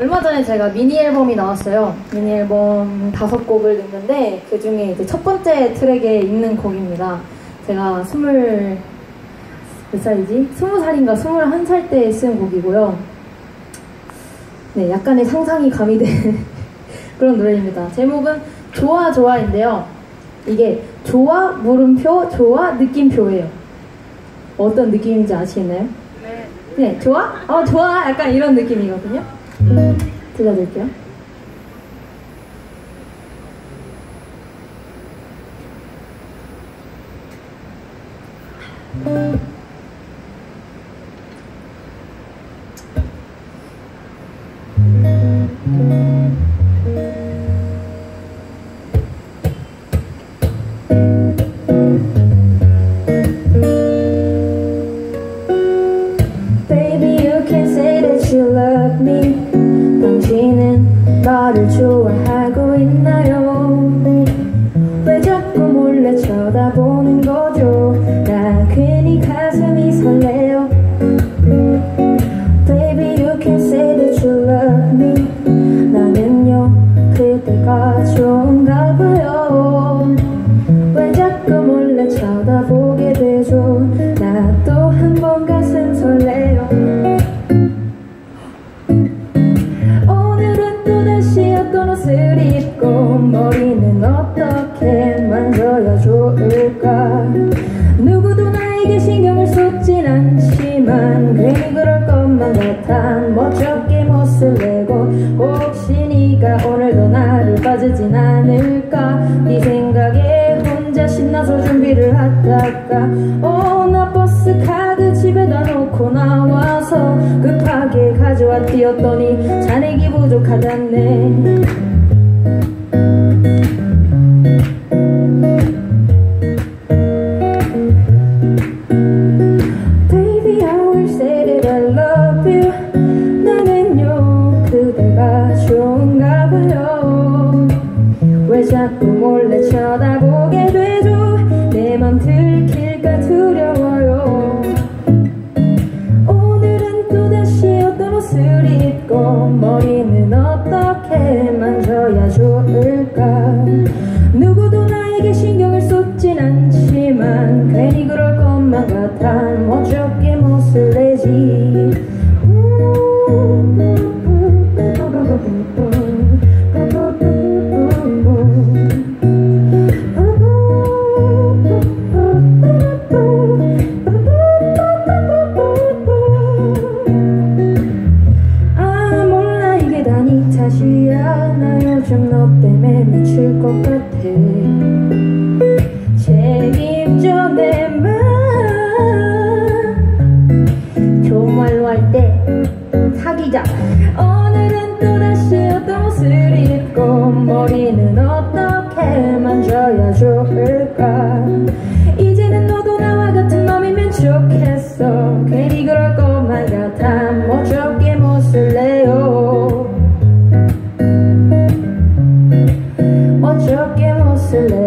얼마 전에 제가 미니 앨범이 나왔어요. 미니 앨범 다섯 곡을 냈는데 그 중에 이제 첫 번째 트랙에 있는 곡입니다. 제가 스물 몇 살이지? 스무 살인가 스물한 살 때 쓴 곡이고요. 네, 약간의 상상이 가미된 그런 노래입니다. 제목은 좋아 좋아인데요. 이게 좋아 물음표 좋아 느낌표예요. 어떤 느낌인지 아시겠나요? 네. 네, 좋아? 어, 좋아. 약간 이런 느낌이거든요. 들려드릴게요. Baby, 몰래 쳐다보는 거죠? 나 괜히 가슴이 설레요. Baby, you can say that you love me. 좋을까? 누구도 나에게 신경을 쏟진 않지만 괜히 그럴 것만 같아. 멋쩍게 못을 내고 혹시 네가 오늘도 나를 빠지진 않을까? 네 생각에 혼자 신나서 준비를 하다가 어나 버스 카드 집에다 놓고 나와서 급하게 가져와 띄었더니 잔액이 부족하다네 몰래 쳐다보게 되죠 내 맘 들킬까 두려워요. 오늘은 또다시 어떤 옷을 입고 머리는 어떻게 만져야 좋을까? 누구도 나에게 신경을 쏟진 않지만 괜히 그럴 것만 같아. 멋쩍게 못을 내지 있을 것 같아. 책임져 내맘 좋은 말로 할 때 사귀자. 오늘은 또다시 어떤 옷을 입고 머리는 어떻게 만져야 좋을까? 이제는 너도 나와 같은 맘이면 좋겠어. 괜히 그럴 것만 같아. 뭐 멋져 to live.